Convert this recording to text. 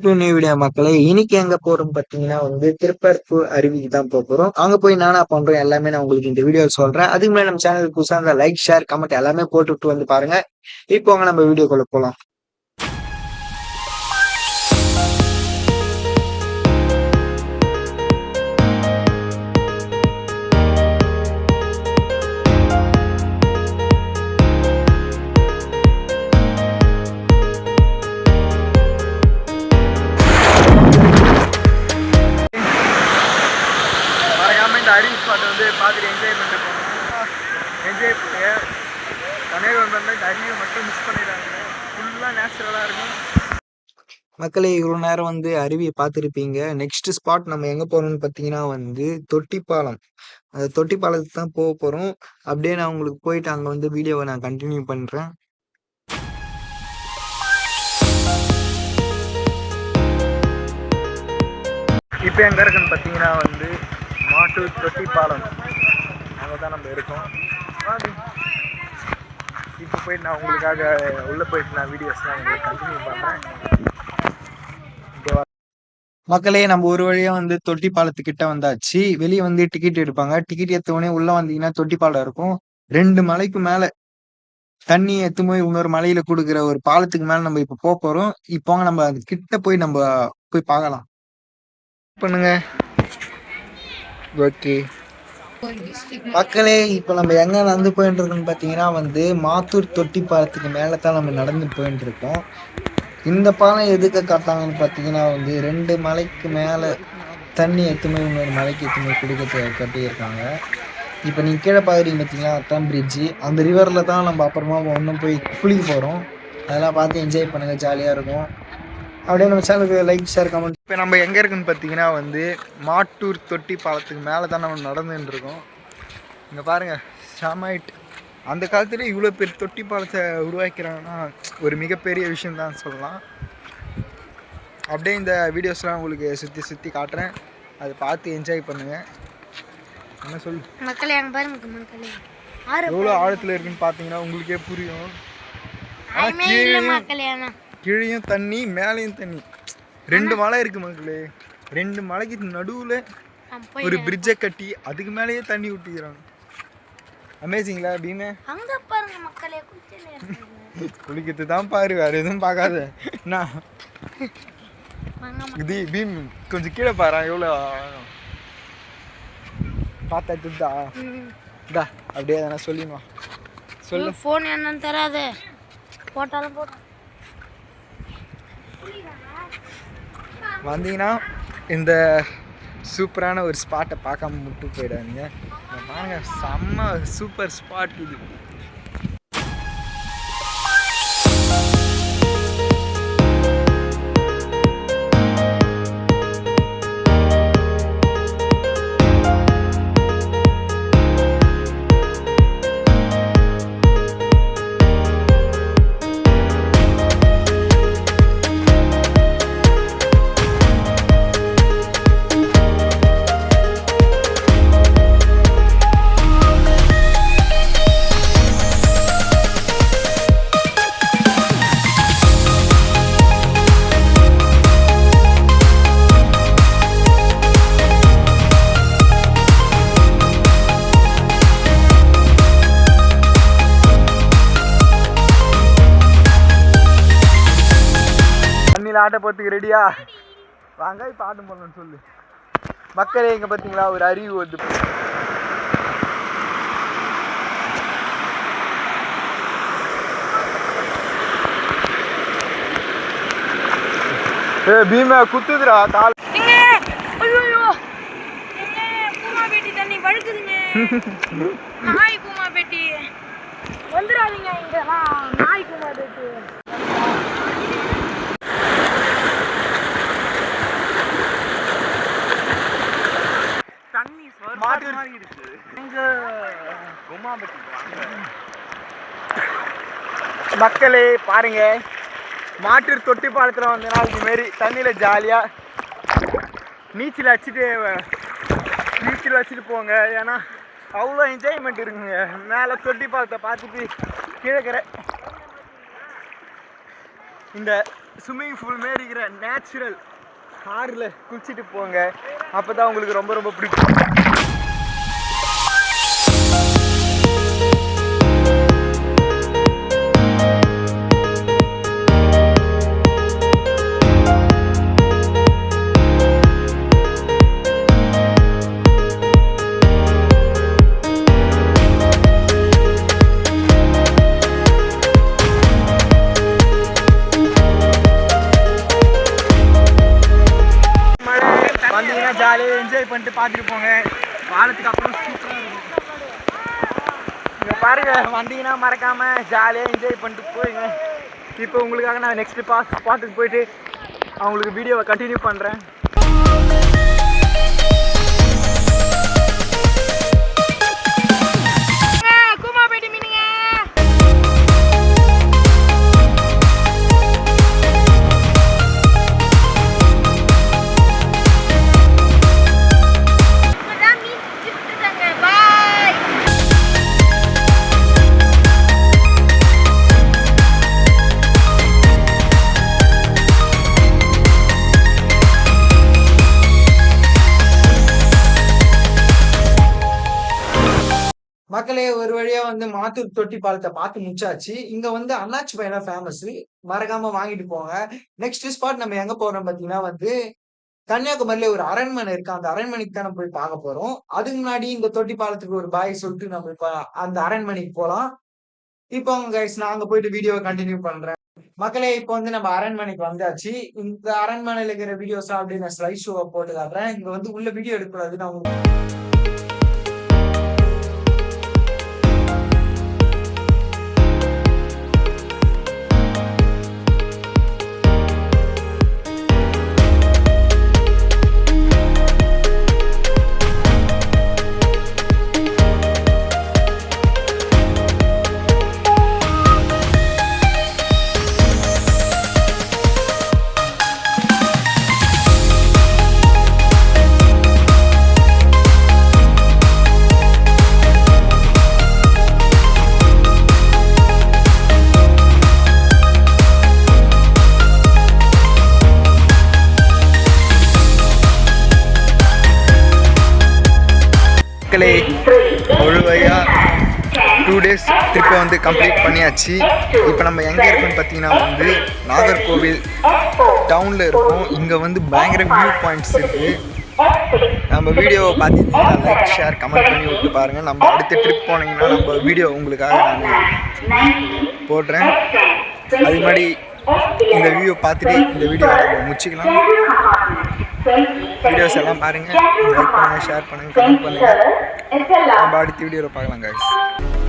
To new video மக்களே இன்னைக்கு எங்க போறோம் பாத்தீங்கன்னா வந்து திருப்பரப்பு அருவிக்கு தான் போக போறோம். அங்க போய் நானா பண்றோம் எல்லாமே நான் உங்களுக்கு இந்த வீடியோ சொல்றேன். அதுக்கு மேலே நம்ம சேனலுக்கு புதுசா லைக் ஷேர் கமெண்ட் எல்லாமே போட்டுவிட்டு வந்து பாருங்க. இப்போ அங்க நம்ம வீடியோக்குள்ள போலாம். மக்களே இவ்வளோ நேரம் வந்து அருவியை பார்த்துருப்பீங்க. நெக்ஸ்ட் ஸ்பாட் நம்ம எங்கே போகிறோம்னு பார்த்தீங்கன்னா வந்து தொட்டிப்பாலம். அந்த தொட்டிப்பாலத்துக்கு தான் போக போகிறோம் அப்படியே நான் உங்களுக்கு போயிட்டு அங்கே வந்து வீடியோவை நான் கண்டினியூ பண்ணுறேன் இப்போ எங்கே இருக்குன்னு பார்த்தீங்கன்னா வந்து மாட்டு தொட்டிப்பாலம். அங்கே தான் நம்ம இருக்கோம். இப்போ போயிட்டு நான் உங்களுக்காக உள்ளே போயிட்டு நான் வீடியோஸ்லாம் உங்களுக்கு கண்டினியூ பண்ணுறேன் மக்களே நம்ம ஒரு வழியா வந்து தொட்டி பாலத்துக்கிட்ட வந்தாச்சு. வெளியே வந்து டிக்கெட் எடுப்பாங்க. டிக்கெட் எடுத்த உடனே உள்ள வந்தீங்கன்னா தொட்டி பாலம் இருக்கும். ரெண்டு மலைக்கு மேல தண்ணி எத்து போய் இன்னொரு மலையில கொடுக்குற ஒரு பாலத்துக்கு மேல நம்ம இப்ப போக போறோம். இப்போ நம்ம அது கிட்ட போய் நம்ம போய் பார்க்கலாம். பண்ணுங்க. ஓகே. மக்களே இப்ப நம்ம எங்க நடந்து போயிட்டு இருக்கோம்னு பாத்தீங்கன்னா வந்து மாத்தூர் தொட்டி பாலத்துக்கு மேல தான் நம்ம நடந்து போயிட்டு இருக்கோம். இந்த பாலம் எதுக்கு காட்டாங்கன்னு பார்த்தீங்கன்னா வந்து ரெண்டு மலைக்கு மேலே தண்ணி எத்துமே இன்னொரு மலைக்கு எத்துமே கொடுக்க கட்டியிருக்காங்க. இப்போ நீங்கள் கீழே பார்க்குறீங்க பார்த்தீங்களா அத்தான் பிரிட்ஜு அந்த ரிவரில் தான் நம்ம அப்புறமா ஒன்றும் போய் குளிக்க போகிறோம் அதெல்லாம் பார்த்து என்ஜாய் பண்ணுங்கள் ஜாலியாக இருக்கும். அப்படியே நம்ம சேனலுக்கு லைக் ஷேர் கமெண்ட் இப்போ நம்ம எங்கே இருக்குன்னு பார்த்தீங்கன்னா வந்து மாட்டூர் தொட்டி பாலத்துக்கு மேலே தான் நம்ம நடந்துட்டு இருக்கோம். இங்கே பாருங்கள் ஷாமாயிட் அந்த காலத்துல இவ்வளோ பெரிய தொட்டி பாலத்தை உருவாக்கிறாங்கன்னா ஒரு மிகப்பெரிய விஷயம் தான் சொல்லலாம். அப்படியே இந்த வீடியோஸ்லாம் உங்களுக்கு சுற்றி சுற்றி காட்டுறேன். அதை பார்த்து என்ஜாய் பண்ணுங்கள் என்ன சொல் மக்களே அங்க பாருங்க மக்களே. எவ்வளோ ஆழத்தில் இருக்குன்னு பார்த்தீங்கன்னா உங்களுக்கே புரியும். கீழேயும் தண்ணி மேலேயும் தண்ணி. ரெண்டு மலை இருக்கு மக்களே. ரெண்டு மலைக்கு நடுவில் ஒரு பிரிட்ஜை கட்டி அதுக்கு மேலேயே தண்ணி ஊட்டிக்கிறாங்க அமேசிங்களா பீமே. அங்க பாருங்க மக்களே குளிக்கிறது தான் பாரு வேற எதுவும் பார்க்காத. என்ன? இது பீம் கொஞ்சம் கீழே பாரு எவ்வளோ? பார்த்தா துதா இதா அப்படியே எதனா சொல்லிடுவா சொல்லு. ஃபோன் என்னன்னு தெரியாது. போட்டாலும் போட்டோம் வந்தீங்கன்னா இந்த சூப்பரான ஒரு ஸ்பாட்டை பார்க்காம முட்டு போயிடாதீங்க. இங்க பாருங்க செம்ம சூப்பர் ஸ்பாட் இது. தண்ணியில் ஆட்ட போகிறதுக்கு ரெடியா வாங்க இப்போ ஆட்டம் போடணும்னு சொல்லு. மக்களே இங்கே பார்த்தீங்களா ஒரு அருவி வருது ஏ பீமா குத்துதுடா கால் ஐயோ பேட்டி தண்ணி வழுக்குதுங்க நாய் கூமா பேட்டி வந்துடாதீங்க இங்கெல்லாம் நாய் கூமா பேட்டி தண்ணி மாட்டு மாதிரி இருக்கு எங்க மக்களே பாருங்க. மாட்டூர் தொட்டி பாலத்தில் வந்தனா இதுமாரி தண்ணியில் ஜாலியாக நீச்சல் அடிச்சுட்டு நீச்சல் அடிச்சுட்டு போங்க. ஏன்னா அவ்வளோ என்ஜாய்மெண்ட் இருக்குங்க. மேலே தொட்டி பாலத்தை பார்த்துட்டு கீழே இந்த ஸ்விம்மிங் பூல் மாரி இருக்கிற நேச்சுரல் ஆறில் குளிச்சுட்டு போங்க. அப்போ தான் உங்களுக்கு ரொம்ப ரொம்ப பிடிக்கும். பார்த்துட்டு போங்க. பாலத்துக்கு அப்புறம் சூப்பராக இருக்கும் இங்கே பாருங்க வந்தீங்கன்னா மறக்காம ஜாலியாக என்ஜாய் பண்ணிட்டு போயிங்க இப்போ உங்களுக்காக நான் நெக்ஸ்ட் பா ஸ்பாட்டுக்கு போயிட்டு அவங்களுக்கு வீடியோவை கண்டினியூ பண்ணுறேன் மக்களே ஒரு வழியா வந்து மாத்தூர் தொட்டி பாலத்தை பார்த்து முடிச்சாச்சு. இங்க வந்து அண்ணாச்சி பையனா ஃபேமஸ் மறக்காம வாங்கிட்டு போங்க. நெக்ஸ்ட் ஸ்பாட் நம்ம எங்க போறோம் பாத்தீங்கன்னா வந்து கன்னியாகுமரியில ஒரு அரண்மனை இருக்கு. அந்த அரண்மனைக்கு தான் நம்ம போய் பார்க்க போறோம். அதுக்கு முன்னாடி இந்த தொட்டி பாலத்துக்கு ஒரு பாய் சொல்லிட்டு நம்ம இப்ப அந்த அரண்மனைக்கு போலாம். இப்போ அவங்க கைஸ் நான் அங்க போயிட்டு வீடியோவை கண்டினியூ பண்றேன். மக்களே இப்போ வந்து நம்ம அரண்மனைக்கு வந்தாச்சு. இந்த அரண்மனையில இருக்கிற வீடியோஸ் அப்படின்னு நான் ஸ்லைட் ஷோவை போட்டு காட்டுறேன். இங்க வந்து உள்ள வீடியோ எடுக்கக்கூடாது நான் டேஸ் ட்ரிப்பை வந்து கம்ப்ளீட் பண்ணியாச்சு. இப்போ நம்ம எங்கே இருக்கோம்னு பார்த்தீங்கன்னா வந்து நாகர்கோவில் டவுனில் இருக்கோம். இங்கே வந்து பயங்கர வியூ பாயிண்ட்ஸ் இருக்குது நம்ம வீடியோவை பார்த்தீங்கன்னா லைக் ஷேர் கமெண்ட் பண்ணி விட்டு பாருங்கள் நம்ம அடுத்த ட்ரிப் போனீங்கன்னா நம்ம வீடியோ உங்களுக்காக நான் போடுறேன். அது மாதிரி இந்த வீடியோ பார்த்துட்டு இந்த வீடியோ நம்ம முடிச்சுக்கலாம். வீடியோஸ் எல்லாம் பாருங்கள் லைக் பண்ணுங்கள் ஷேர் பண்ணுங்கள் கமெண்ட் பண்ணுங்கள் நம்ம அடுத்த வீடியோவில் பார்க்கலாம் guys.